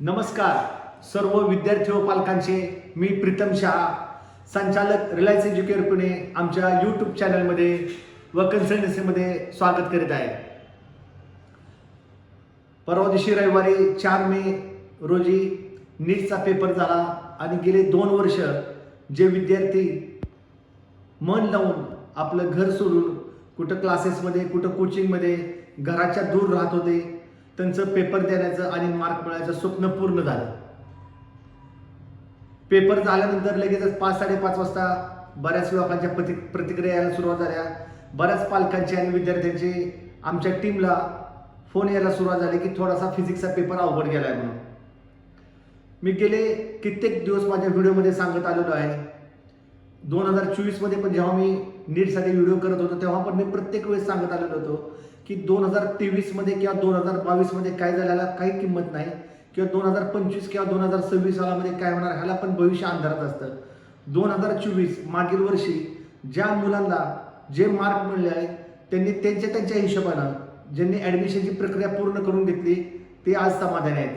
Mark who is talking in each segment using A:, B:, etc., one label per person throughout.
A: नमस्कार. सर्व विद्यार्थी व पालकांचे मी प्रीतम शहा संचालक रिलायन्स एज्युकेअर पुणे आमच्या यूट्यूब चॅनलमध्ये व कन्सल्टन्सीमध्ये स्वागत करीत आहे. परवा दिवशी रविवारी चार मे रोजी नीटचा पेपर झाला आणि गेले दोन वर्ष जे विद्यार्थी मन लावून आपलं घर सोडून कुठं क्लासेसमध्ये कुठं कोचिंगमध्ये घराच्या दूर राहत होते त्यांचं पेपर देण्याचं आणि मार्क मिळायचं स्वप्न पूर्ण झालं. पेपर झाल्यानंतर लगेचच पाच साडेपाच वाजता बऱ्याच लोकांच्या प्रति प्रतिक्रिया यायला सुरुवात झाल्या. बऱ्याच पालकांची आणि विद्यार्थ्यांची आमच्या टीमला फोन यायला सुरुवात झाली की थोडासा फिजिक्सचा पेपर अवघड गेला आहे म्हणून. मी गेले कित्येक दिवस माझ्या व्हिडिओमध्ये सांगत आलेलो आहे. दोन हजार चोवीसमध्ये पण जेव्हा मी नीटसाठी व्हिडिओ करत होतो तेव्हा पण मी प्रत्येक वेळेस सांगत आलेलो होतो की दोन हजार तेवीसमध्ये किंवा दोन हजार बावीसमध्ये काय झाल्याला काही किंमत नाही. किंवा दोन हजार पंचवीस किंवा दोन हजार सव्वीस सालामध्ये काय होणार ह्याला पण भविष्य अंधारात असतं. दोन हजार चोवीस मागील वर्षी ज्या मुलांना जे मार्क मिळले आहेत त्यांनी त्यांच्या त्यांच्या हिशोबानं ज्यांनी ॲडमिशनची प्रक्रिया पूर्ण करून घेतली ते आज समाधानी आहेत.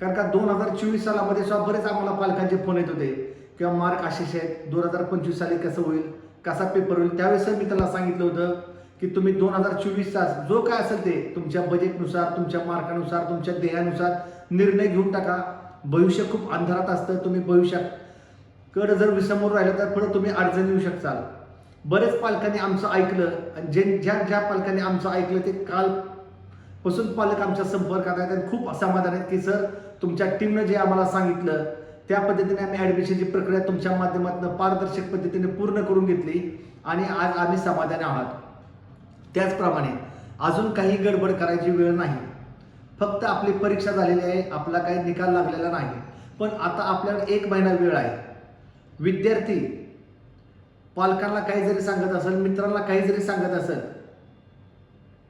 A: कारण का दोन हजार चोवीस सालामध्ये सुद्धा बरेच आम्हाला पालकांचे फोन येत होते. किंवा मार्क असेच आहेत दोन हजार पंचवीस साली कसं होईल कसा पेपर होईल त्यावेळेस मी त्याला सांगितलं होतं. की तुम्ही दोन हजार चोवीसचा जो काय असेल ते तुमच्या बजेटनुसार तुमच्या मार्कानुसार तुमच्या ध्येयानुसार निर्णय घेऊन टाका. भविष्य खूप अंधारात असतं तुम्ही भविष्यात कड जर विसमोर राहिलं तर पुढे तुम्ही अडचण येऊ शकताल. बरेच पालकांनी आमचं ऐकलं आणि जे ज्या ज्या पालकांनी आमचं ऐकलं ते काल पासून पालक आमच्या संपर्कात आहेत आणि खूप समाधान आहेत की सर तुमच्या टीमनं जे आम्हाला सांगितलं त्या पद्धतीने आम्ही ॲडमिशनची प्रक्रिया तुमच्या माध्यमातून पारदर्शक पद्धतीने पूर्ण करून घेतली आणि आज आम्ही समाधानी आहात. त्याचप्रमाणे अजून काही गडबड करायची वेळ नाही. फक्त आपली परीक्षा झालेली आहे आपला काही निकाल लागलेला नाही. पण आता आपल्याला एक महिना वेळ आहे. विद्यार्थी पालकांना काही जरी सांगत असेल मित्रांना काही जरी सांगत असेल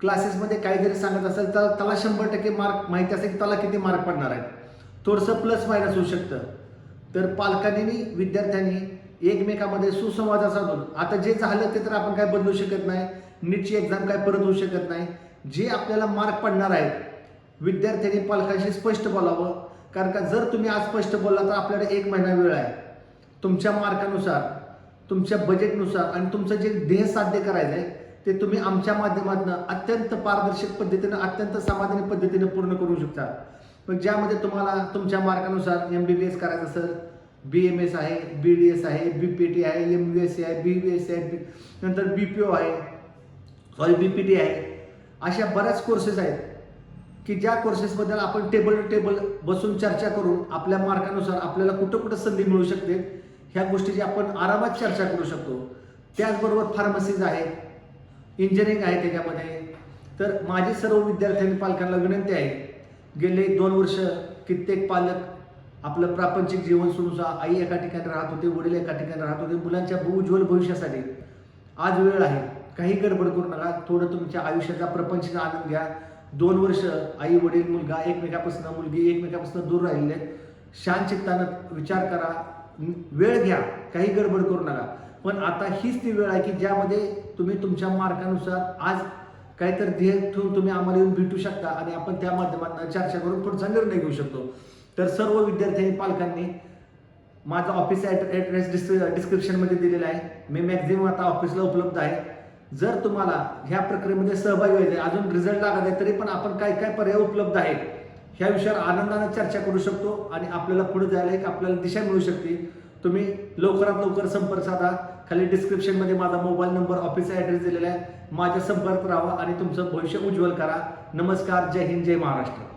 A: क्लासेसमध्ये काही जरी सांगत असेल तर त्याला शंभर टक्के मार्क माहिती असेल की त्याला किती मार्क पडणार आहेत. थोडंसं प्लस मायनस होऊ शकतं. तर पालकांनी विद्यार्थ्यांनी एकमेकामध्ये सुसंवाद साधून. आता जे झालं ते तर आपण काय बदलू शकत नाही. नीटची एक्झाम काय परत होऊ शकत नाही. जे आपल्याला मार्क पडणार आहेत विद्यार्थ्यांनी पालकांशी स्पष्ट बोलावं. कारण का जर तुम्ही आज स्पष्ट बोलला तर आपल्याला एक महिना वेळ आहे. तुमच्या मार्कानुसार तुमच्या बजेटनुसार आणि तुमचं जे ध्येय साध्य करायचं आहे ते तुम्ही आमच्या माध्यमातून अत्यंत पारदर्शक पद्धतीनं अत्यंत समाधानी पद्धतीने पूर्ण करू शकता. मग ज्यामध्ये तुम्हाला तुमच्या मार्कानुसार एम बी बी एस करायचं असेल बी एम एस आहे बी डी एस आहे बी पी टी आहे एम बी एस सी आहे बी बी एस सी आहे बी नंतर बी पी ओ आहे. सॉरी बी पी टी आहे. अशा बऱ्याच कोर्सेस आहेत की ज्या कोर्सेसबद्दल आपण टेबल टू टेबल बसून चर्चा करून आपल्या मार्कानुसार आपल्याला कुठं कुठं संधी मिळू शकते ह्या गोष्टीची आपण आरामात चर्चा करू शकतो. त्याचबरोबर फार्मसीज आहेत इंजिनिअरिंग आहे त्याच्यामध्ये. तर माझी सर्व विद्यार्थ्यांनी पालकांना विनंती आहे गेले दोन वर्ष कित्येक पालक आपलं प्रापंचिक जीवन सुरूचा आई एका ठिकाणी राहत होते वडील एका ठिकाणी राहत होते मुलांच्या उज्ज्वल भविष्यासाठी. आज वेळ आहे काही गडबड करू नका थोडं तुमच्या आयुष्याचा प्रपंचचा आनंद घ्या. दोन वर्ष आई वडील मुलगा एकमेकापासून मुलगी एकमेकापासून दूर राहिलेले आहेत. शांत चित्तानं विचार करा वेळ घ्या काही गडबड करू नका. पण आता हीच ती वेळ आहे की ज्यामध्ये तुम्ही तुमच्या मार्कानुसार आज काहीतरी ध्येय ठेवून तुम्ही आम्हाला येऊन भेटू शकता आणि आपण त्या माध्यमातून चर्चा करून पुढचा निर्णय घेऊ शकतो. तर सर्व विद्यार्थ्यांनी पालकांनी माझा ऑफिस ॲड्रेस डिस्क्रि डिस्क्रिप्शनमध्ये दिलेला आहे. मी मॅक्झिमम आता ऑफिसला उपलब्ध आहे. जर तुम्हाला ह्या प्रक्रियेमध्ये सहभागी व्हायचे आहे, अजून रिझल्ट लागत आहे तरी पण आपण काय काय पर्याय उपलब्ध आहेत ह्या विषयावर आनंदाने चर्चा करू शकतो आणि आपल्याला पुढे जायला एक आपल्याला दिशा मिळू शकते. तुम्ही लवकरात लवकर संपर्क साधा. खाली डिस्क्रिप्शनमध्ये माझा मोबाईल नंबर ऑफिसचा ॲड्रेस दिलेला आहे. माझ्या संपर्क राहा आणि तुमचं भविष्य उज्ज्वल करा. नमस्कार. जय हिंद. जय महाराष्ट्र.